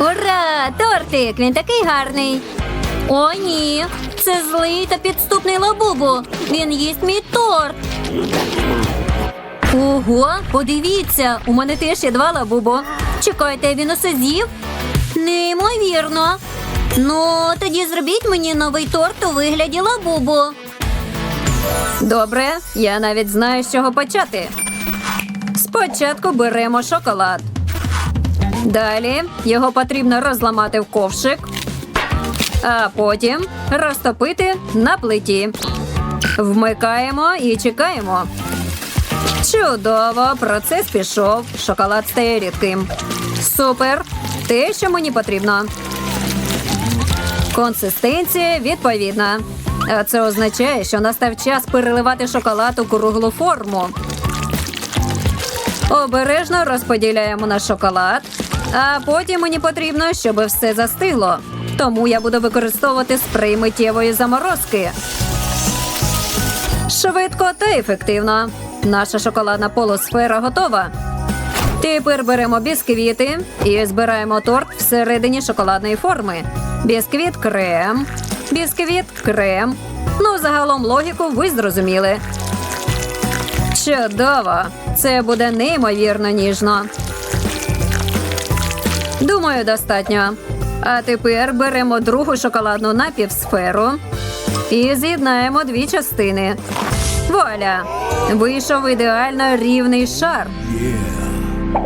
Ура! Тортик! Він такий гарний. О, ні. Це злий та підступний лабубу. Він їсть мій торт. Ого, подивіться, у мене теж є два лабубо. Чекайте, він усе з'їв? Неймовірно. Ну, тоді зробіть мені новий торт у вигляді лабубу. Добре, я навіть знаю, з чого почати. Спочатку беремо шоколад. Далі його потрібно розламати в ковшик, а потім розтопити на плиті. Вмикаємо і чекаємо. Чудово, процес пішов. Шоколад стає рідким. Супер! Те, що мені потрібно. Консистенція відповідна. А це означає, що настав час переливати шоколад у круглу форму. Обережно розподіляємо наш шоколад, а потім мені потрібно, щоб все застигло. Тому я буду використовувати спрей миттєвої заморозки. Швидко та ефективно. Наша шоколадна полусфера готова. Тепер беремо бісквіти і збираємо торт всередині шоколадної форми. Бісквіт крем, бісквіт крем. Ну, загалом логіку ви зрозуміли. Чудово! Це буде неймовірно ніжно. Думаю, достатньо. А тепер беремо другу шоколадну напівсферу і з'єднаємо дві частини. Вуаля! Вийшов ідеально рівний шар.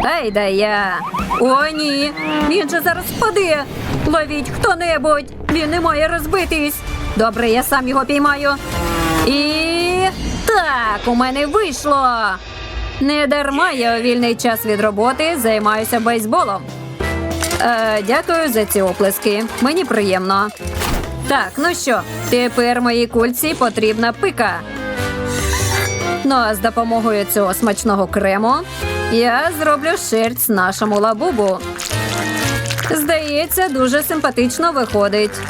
Ай да я. О, ні. Він же зараз впаде. Ловіть хто-небудь. Він не має розбитись. Добре, я сам його піймаю. І так, у мене вийшло. Не дарма я у вільний час від роботи займаюся бейсболом. Е, дякую за ці оплески. Мені приємно. Так, ну що, тепер моїй кульці потрібна пика. Ну а з допомогою цього смачного крему я зроблю шерсть нашому лабубу. Здається, дуже симпатично виходить.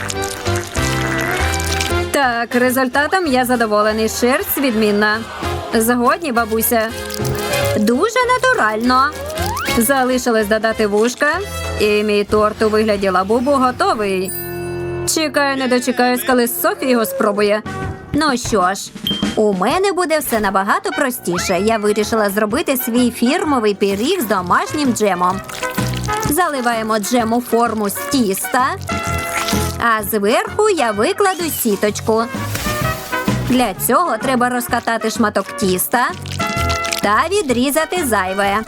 Так, результатом я задоволений. Шерсть відмінна. Згодні, бабуся. Дуже натурально. Залишилось додати вушка, і мій торт у вигляді лабубу готовий. Чекаю, не дочекаюсь, коли Софія його спробує. Ну що ж, у мене буде все набагато простіше. Я вирішила зробити свій фірмовий пиріг з домашнім джемом. Заливаємо джем у форму з тіста, а зверху я викладу сіточку. Для цього треба розкатати шматок тіста та відрізати зайве.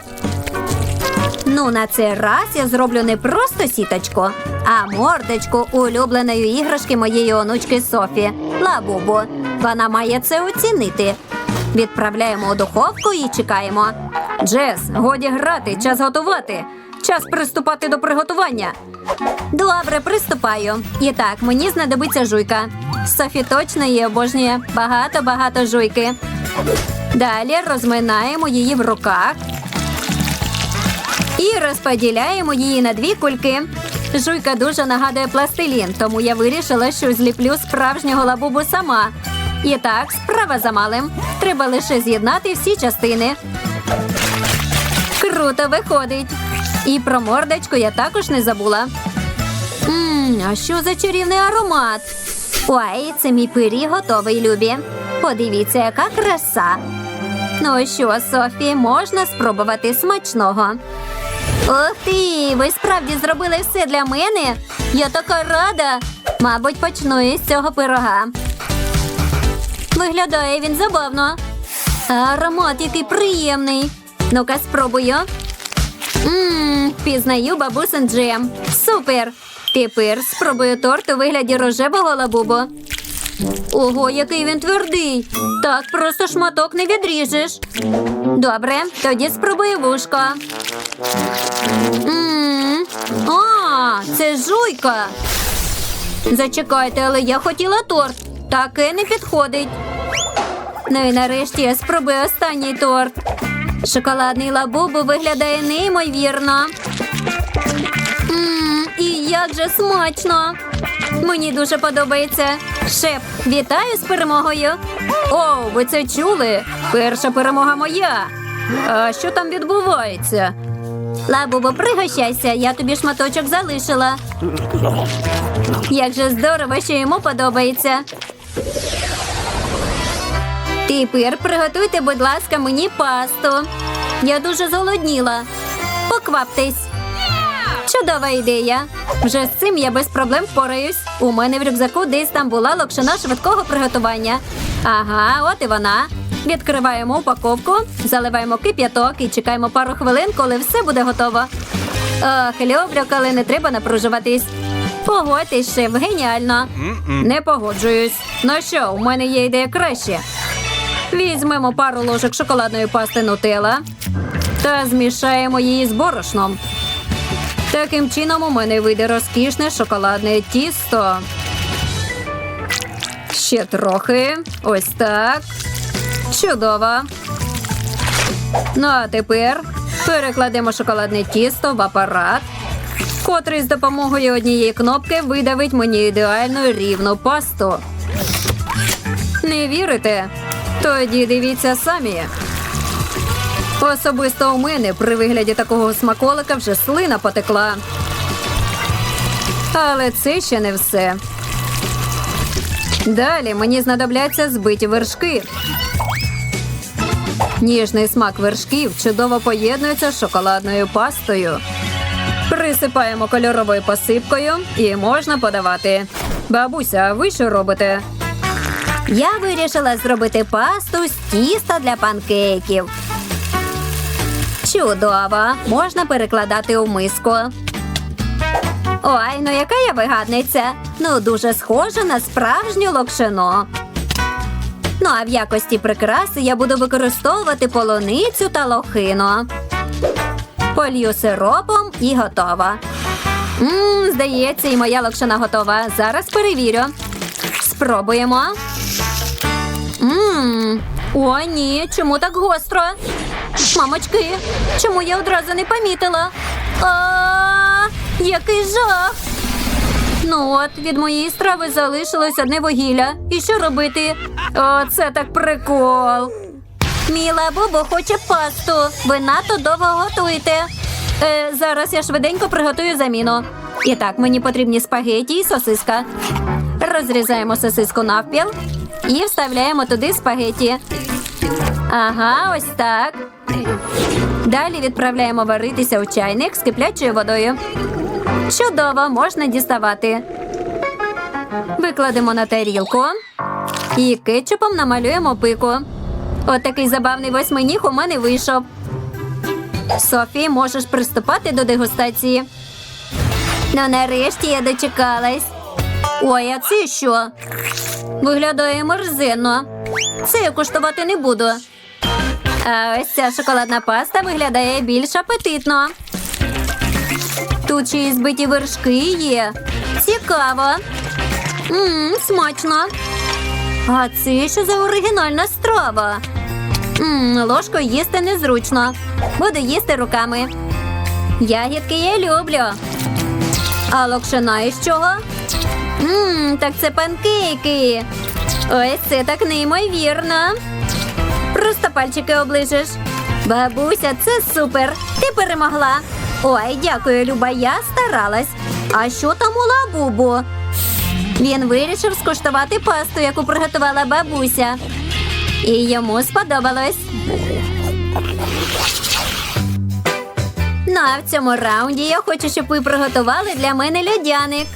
Ну, на цей раз я зроблю не просто сіточку, а мордочку улюбленої іграшки моєї онучки Софі Лабубу. Вона має це оцінити. Відправляємо у духовку і чекаємо. Джес, годі грати, час готувати. Час приступати до приготування. Добре, приступаю. І так, мені знадобиться жуйка. Софі точно її обожнює. Багато-багато жуйки. Далі розминаємо її в руках і розподіляємо її на дві кульки. Жуйка дуже нагадує пластилін, тому я вирішила, що зліплю справжнього лабубу сама. І так, справа за малим. Треба лише з'єднати всі частини. Круто виходить. І про мордочку я також не забула. Мм, а що за чарівний аромат? Ой, це мій пиріг готовий, Любі. Подивіться, яка краса. Ну що, Софі, можна спробувати смачного. Ух ти! Ви справді зробили все для мене? Я така рада. Мабуть, почну із цього пирога. Виглядає він забавно. Аромат який приємний. Ну-ка, спробую. Ммм, пізнаю бабусин джем. Супер! Тепер спробую торт у вигляді рожевого лабубу. Ого, який він твердий. Так просто шматок не відріжеш. Добре, тоді спробую вушко. М, А, це жуйка. Зачекайте, але я хотіла торт. Таке не підходить. Ну і нарешті я спробую останній торт. Шоколадний лабубу виглядає неймовірно. Мм, і як же смачно! Мені дуже подобається. Шеф, вітаю з перемогою. О, ви це чули? Перша перемога моя. А що там відбувається? Лабубо, пригощайся, я тобі шматочок залишила. Як же здорово, що йому подобається. Тепер приготуйте, будь ласка, мені пасту. Я дуже зголодніла. Покваптесь. Чудова ідея. Вже з цим я без проблем впораюсь. У мене в рюкзаку десь там була локшина швидкого приготування. Ага, от і вона. Відкриваємо упаковку, заливаємо кип'яток і чекаємо пару хвилин, коли все буде готово. Ох, люблю, коли не треба напружуватись. Погодьтесь, шеф, геніально. Не погоджуюсь. Ну що, у мене є ідея краще. Візьмемо пару ложок шоколадної пасти нутелла та змішаємо її з борошном. Таким чином у мене вийде розкішне шоколадне тісто. Ще трохи. Ось так. Чудово. Ну а тепер перекладемо шоколадне тісто в апарат, котрий з допомогою однієї кнопки видавить мені ідеальну рівну пасту. Не вірите? Тоді дивіться самі. Особисто у мене при вигляді такого смаколика вже слина потекла. Але це ще не все. Далі мені знадобляться збиті вершки. Ніжний смак вершків чудово поєднується з шоколадною пастою. Присипаємо кольоровою посипкою і можна подавати. Бабуся, а ви що робите? Я вирішила зробити пасту з тіста для панкейків. Чудово! Можна перекладати у миску. Ой, ну яка я вигадниця. Ну, дуже схожа на справжню локшину. Ну, а в якості прикраси я буду використовувати полуницю та лохину. Полью сиропом і готова. Мм, здається, і моя локшина готова. Зараз перевірю. Спробуємо. Мм. О, ні, чому так гостро? Мамочки, чому я одразу не помітила? А, який жах! Ну от, від моєї страви залишилось одне вугілля. І що робити? О, це так прикол. Міла Бубо хоче пасту. Ви надто довго готуєте. Е, зараз я швиденько приготую заміну. І так, мені потрібні спагеті і сосиска. Розрізаємо сосиску навпіл і вставляємо туди спагеті. Ага, ось так. Далі відправляємо варитися у чайник з киплячою водою. Чудово, можна діставати. Викладемо на тарілку і кетчупом намалюємо пику. От такий забавний восьминіг у мене вийшов. Софі, можеш приступати до дегустації. Ну, нарешті я дочекалась. Ой, а це що? Виглядає мерзенно. Це я куштувати не буду. А ось ця шоколадна паста виглядає більш апетитно. Тут ще й збиті вершки є. Цікаво. Мм, смачно. А це що за оригінальна страва? Мм, ложкою їсти незручно. Буду їсти руками. Ягідки я люблю. А локшина із чого? Мм, так це панкейки. Ось це так неймовірно. Просто пальчики оближеш. Бабуся, це супер. Ти перемогла. Ой, дякую, Люба, я старалась. А що там у лабубу? Він вирішив скуштувати пасту, яку приготувала бабуся. І йому сподобалось. Ну, а в цьому раунді я хочу, щоб ви приготували для мене льодяник.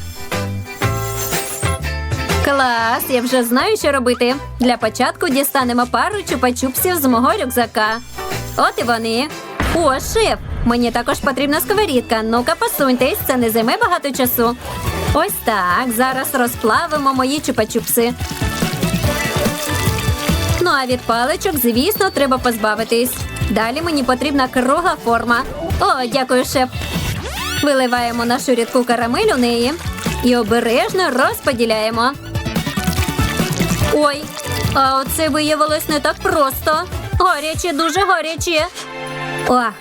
Клас, я вже знаю, що робити. Для початку дістанемо пару чупа-чупсів з мого рюкзака. От і вони. О, шеф! Мені також потрібна сковорідка. Ну-ка, посуньтесь, це не займе багато часу. Ось так. Зараз розплавимо мої чупа-чупси. Ну а від паличок, звісно, треба позбавитись. Далі мені потрібна кругла форма. О, дякую, шеф. Виливаємо нашу рідку карамель у неї і обережно розподіляємо. Ой, а оце виявилось не так просто. Гаряче, дуже гаряче. Ох,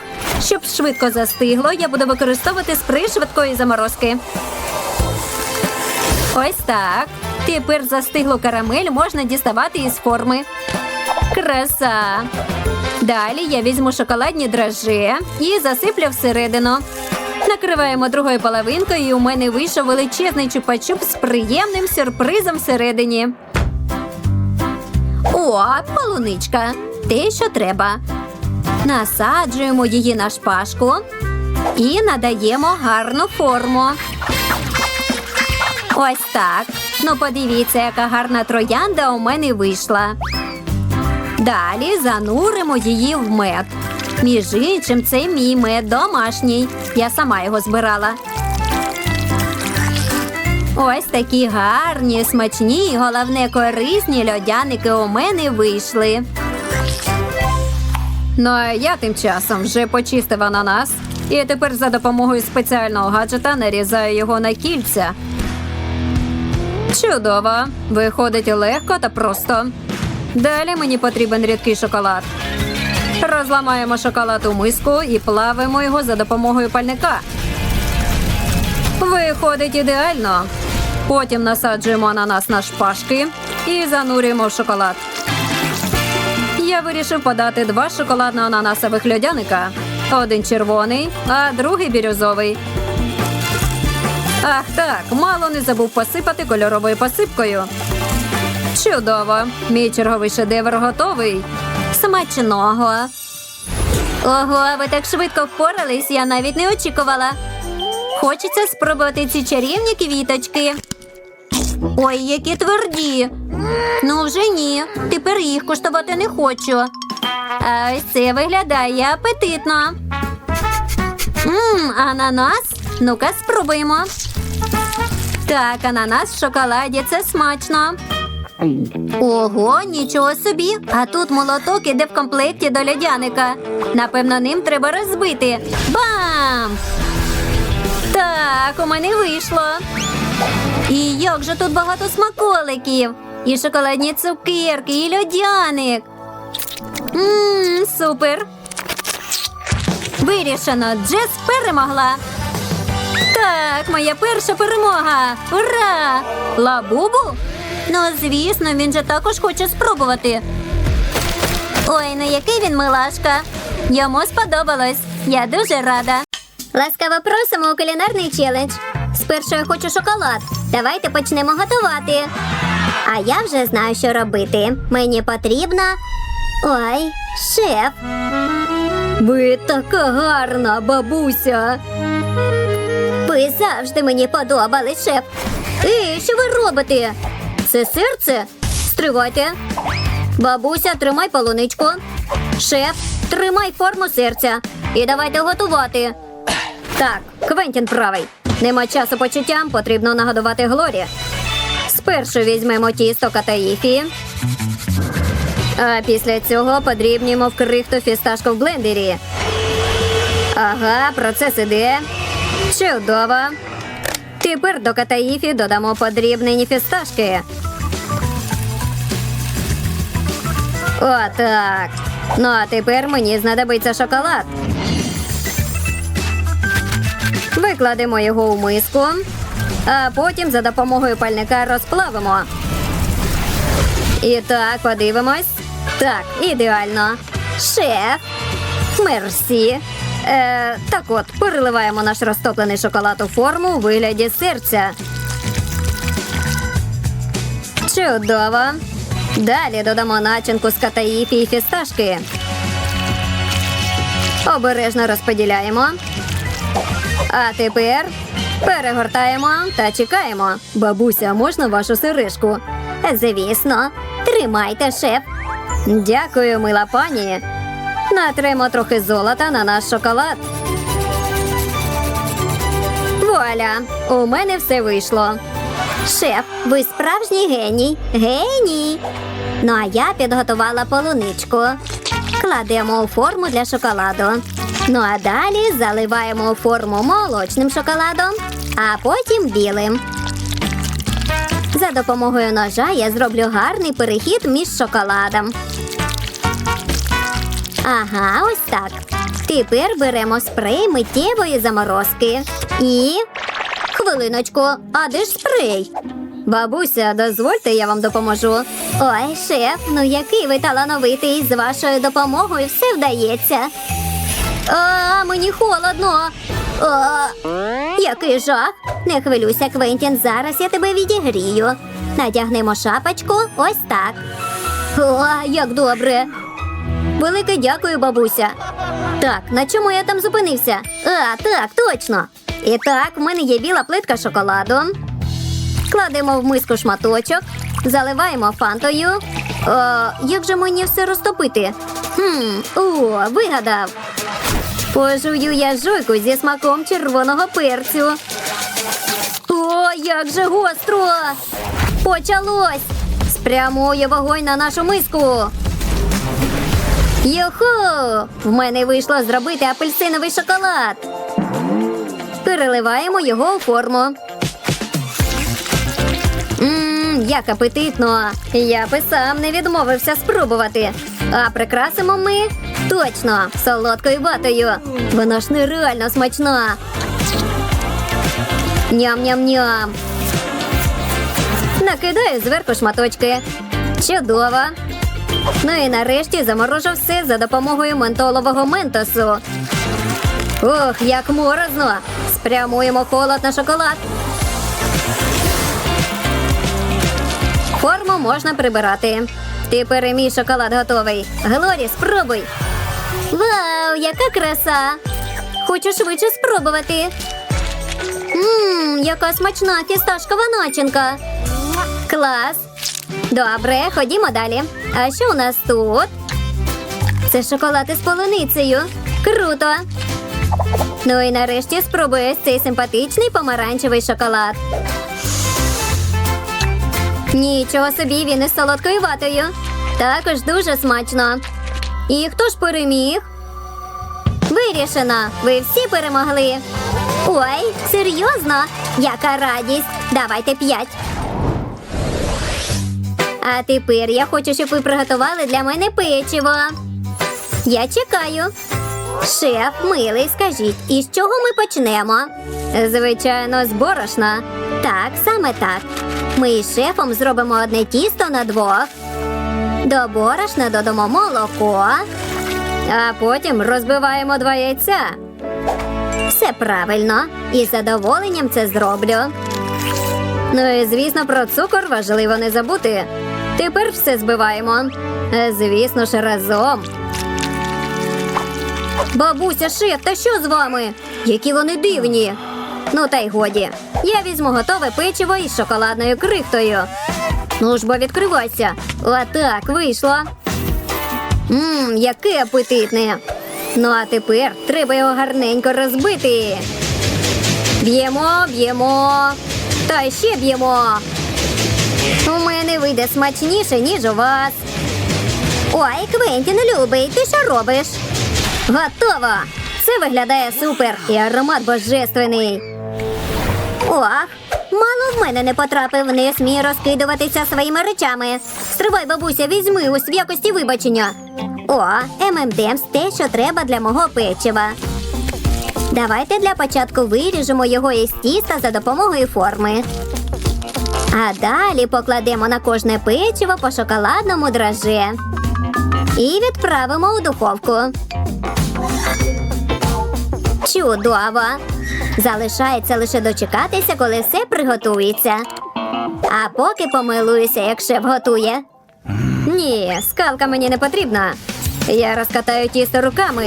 щоб швидко застигло, я буду використовувати спрей швидкої заморозки. Ось так. Тепер застиглу карамель можна діставати із форми. Краса. Далі я візьму шоколадні драже і засиплю всередину. Накриваємо другою половинкою, і у мене вийшов величезний чупа-чуп з приємним сюрпризом всередині. О, полуничка. Те, що треба. Насаджуємо її на шпажку і надаємо гарну форму. Ось так. Ну, подивіться, яка гарна троянда у мене вийшла. Далі зануримо її в мед. Між іншим, це мій мед домашній. Я сама його збирала. Ось такі гарні, смачні і головне корисні льодяники у мене вийшли. Ну а я тим часом вже почистив ананас і тепер за допомогою спеціального гаджета нарізаю його на кільця. Чудово! Виходить легко та просто. Далі мені потрібен рідкий шоколад. Розламаємо шоколад у миску і плавимо його за допомогою пальника. Виходить ідеально. Потім насаджуємо ананас на шпажки і занурюємо в шоколад. Я вирішив подати два шоколадно-ананасових льодяника. Один червоний, а другий бірюзовий. Ах так, мало не забув посипати кольоровою посипкою. Чудово! Мій черговий шедевр готовий. Смачного. Ого, ви так швидко впорались, я навіть не очікувала. Хочеться спробувати ці чарівні квіточки. Ой, які тверді. Ну, вже ні. Тепер їх куштувати не хочу. А це виглядає апетитно. Мм, ананас. Ну-ка, спробуємо. Так, ананас в шоколаді це смачно. Ого, нічого собі. А тут молоток іде в комплекті до льодяника. Напевно, ним треба розбити. Бам! Так, у мене вийшло. І як же тут багато смаколиків. І шоколадні цукерки, і льодяник. Ммм, супер. Вирішено, Джес перемогла. Так, моя перша перемога. Ура! Лабубу? Ну, звісно, він же також хоче спробувати. Ой, ну який він милашка. Йому сподобалось. Я дуже рада. Ласкаво просимо у кулінарний челендж. Спершу я хочу шоколад. Давайте почнемо готувати. А я вже знаю, що робити. Мені потрібна. Ой, шеф. Ви така гарна, бабуся. Ви завжди мені подобались, шеф. Ей, що ви робите? Це серце? Стривайте. Бабуся, тримай полуничку. Шеф, тримай форму серця. І давайте готувати. Так, Квентін правий. Нема часу почуттям, потрібно нагодувати Глорі. Спершу візьмемо тісто катаїфі. А після цього подрібнімо в крихту фісташку в блендері. Ага, процес іде. Чудово. Тепер до катаїфі додамо подрібнені фісташки. Отак. Ну а тепер мені знадобиться шоколад. Викладемо його у миску, а потім за допомогою пальника розплавимо. І так, подивимось. Так, ідеально. Шеф. Мерсі. Е, так от, переливаємо наш розтоплений шоколад у форму у вигляді серця. Чудово. Далі додамо начинку з катаїфі і фісташки. Обережно розподіляємо. А тепер перегортаємо та чекаємо. Бабуся, можна вашу сережку? Звісно, тримайте, шеф. Дякую, мила пані. Натремо трохи золота на наш шоколад. Вуаля! У мене все вийшло. Шеф, ви справжній геній. Геній. Ну а я підготувала полуничку. Кладемо у форму для шоколаду. Ну а далі заливаємо форму молочним шоколадом, а потім білим. За допомогою ножа я зроблю гарний перехід між шоколадом. Ага, ось так. Тепер беремо спрей миттєвої заморозки. І. Хвилиночку, а де ж спрей? Бабуся, дозвольте, я вам допоможу. Ой, шеф, ну який ви талановитий, з вашою допомогою все вдається. А, мені холодно. А, який жах. Не хвилюйся, Квентін, зараз я тебе відігрію. Надягнемо шапочку ось так. О, як добре. Велике дякую, бабуся. Так, на чому я там зупинився? А, так, точно. І так, в мене є біла плитка шоколаду. Кладемо в миску шматочок, заливаємо фантою. О, як же мені все розтопити? Хм, о, вигадав. Пожую я жуйку зі смаком червоного перцю. О, як же гостро! Почалось! Спрямую вогонь на нашу миску. Йоху! В мене вийшло зробити апельсиновий шоколад. Переливаємо його у форму. Ммм, як апетитно! Я би сам не відмовився спробувати. А прикрасимо ми точно солодкою ватою. Вона ж нереально смачна. Ням-ням-ням. Накидаю зверху шматочки. Чудово. Ну і нарешті заморожу все за допомогою ментолового ментосу. Ох, як морозно! Спрямуємо холод на шоколад. Форму можна прибирати. Тепер мій шоколад готовий. Глорі, спробуй. Вау, яка краса! Хочу швидше спробувати. Ммм, яка смачна фісташкова начинка. Клас. Добре, ходімо далі. А що у нас тут? Це шоколад із полуницею. Круто. Ну і нарешті спробую цей симпатичний помаранчевий шоколад. Нічого собі, він із солодкою ватою. Також дуже смачно. І хто ж переміг? Вирішено. Ви всі перемогли. Ой, серйозно? Яка радість. Давайте п'ять. А тепер я хочу, щоб ви приготували для мене печиво. Я чекаю. Шеф, милий, скажіть, із чого ми почнемо? Звичайно, з борошна. Так, саме так. Ми із шефом зробимо одне тісто на двох. До борошна додамо молоко, а потім розбиваємо два яйця. Все правильно, і з задоволенням це зроблю. Ну і звісно, про цукор важливо не забути. Тепер все збиваємо. Е, Звісно ж, разом. Бабуся, шеф, та що з вами? Які вони дивні. Ну та й годі. Я візьму готове печиво із шоколадною крихтою. Ну ж бо відкривайся. Отак вийшло. Мм, яке апетитне. Ну а тепер треба його гарненько розбити. Б'ємо, б'ємо. Та ще б'ємо. У мене вийде смачніше, ніж у вас. Ой, Квентін, любий, ти що робиш? Готово! Це виглядає супер і аромат божественний. Ох, мало в мене не потрапив, не смій розкидуватися своїми речами. Стривай, бабуся, візьми у якості вибачення. О, ММДМС те, що треба для мого печива. Давайте для початку виріжемо його із тіста за допомогою форми. А далі покладемо на кожне печиво по шоколадному драже. І відправимо у духовку. Чудово! Залишається лише дочекатися, коли все приготується. А поки помилуюся, як шеф готує. Ні, скалка мені не потрібна. Я розкатаю тісто руками.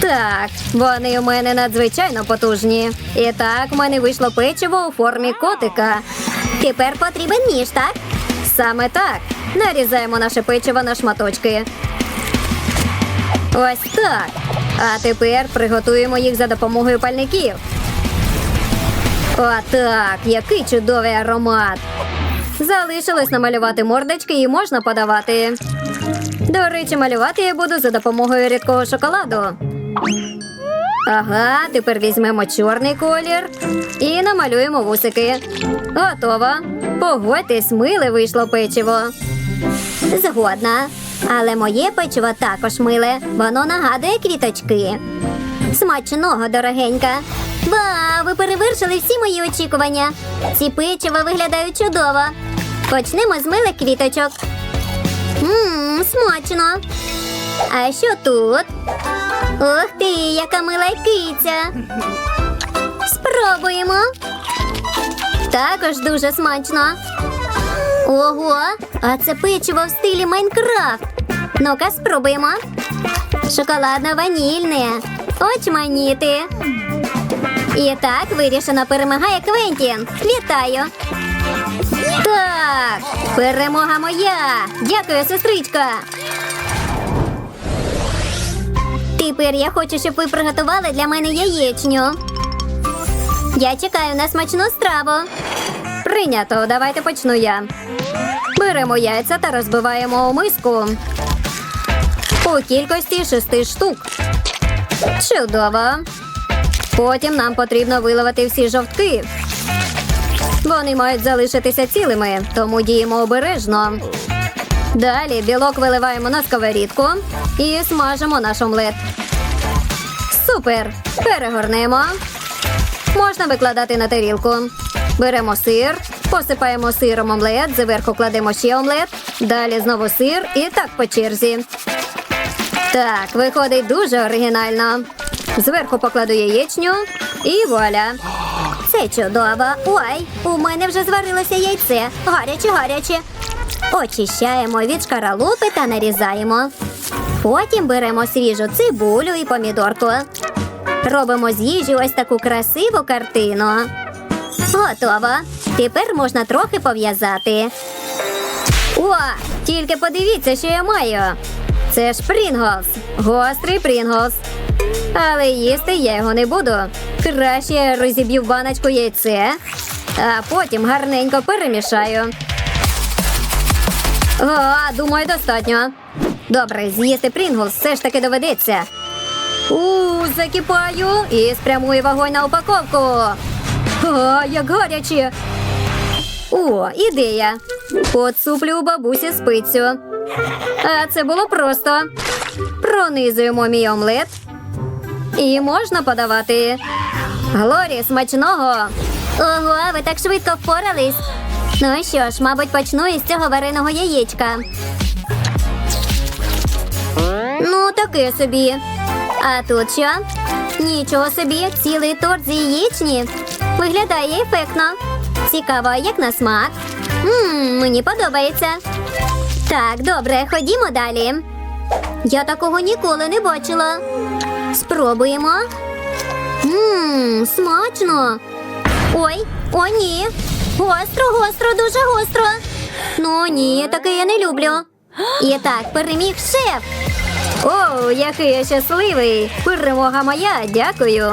Так, вони у мене надзвичайно потужні. І так, в мене вийшло печиво у формі котика. Тепер потрібен ніж, так? Саме так. Нарізаємо наше печиво на шматочки. Ось так. А тепер приготуємо їх за допомогою пальників. Отак, який чудовий аромат. Залишилось намалювати мордочки і можна подавати. До речі, малювати я буду за допомогою рідкого шоколаду. Ага, тепер візьмемо чорний колір і намалюємо вусики. Готово. Погодьтесь, миле вийшло печиво. Згодна. Але моє печиво також миле. Воно нагадує квіточки. Смачного, дорогенька. Вау, ви перевершили всі мої очікування. Ці печива виглядають чудово. Почнемо з милих квіточок. Ммм, смачно. А що тут? Ух ти, яка мила киця. Спробуємо. Також дуже смачно. Ого, а це печиво в стилі Майнкрафт. Ну-ка, спробуємо. Шоколадно ванільне. Очманіти. І так вирішено перемагає Квентін. Вітаю. Так, перемога моя. Дякую, сестричка. Тепер я хочу, щоб ви приготували для мене яєчню. Я чекаю на смачну страву. Прийнято, давайте почну я. Беремо яйця та розбиваємо у миску. У кількості шести штук. Чудово. Потім нам потрібно виливати всі жовтки. Вони мають залишитися цілими, тому діємо обережно. Далі білок виливаємо на сковорідку і смажимо наш омлет. Супер! Перегорнемо. Можна викладати на тарілку. Беремо сир, посипаємо сиром омлет, зверху кладемо ще омлет, далі знову сир і так по черзі. Так, виходить дуже оригінально. Зверху покладу яєчню і вуаля. Це чудово. Ой, у мене вже зварилося яйце. Гаряче, гаряче. Очищаємо від шкаралупи та нарізаємо. Потім беремо свіжу цибулю і помідорку. Робимо з їжі ось таку красиву картину. Готово. Тепер можна трохи пов'язати. О, тільки подивіться, що я маю. Це ж Прінглс. Гострий Прінглс. Але їсти я його не буду. Краще розіб'ю в баночку яйце, а потім гарненько перемішаю. О, думаю, достатньо. Добре, з'їсти Прінглс все ж таки доведеться. У, закипаю і спрямую вогонь на упаковку. О, як гаряче. О, ідея. Поцуплю у бабусі спицю. А це було просто. Пронизуємо мій омлет. І можна подавати. Глорі, смачного. Ого, ви так швидко впорались. Ну що ж, мабуть, почну із цього вареного яєчка. Ну, таке собі. А тут що? Нічого собі, цілий торт з яєчні. Виглядає ефектно. Цікаво, як на смак. Ммм, мені подобається. Так, добре, ходімо далі. Я такого ніколи не бачила. Спробуємо. Ммм, смачно. Ой, о, ні. Гостро, гостро, дуже гостро. Ну ні, таке я не люблю. І так, переміг шеф. О, який я щасливий! Перемога моя, дякую.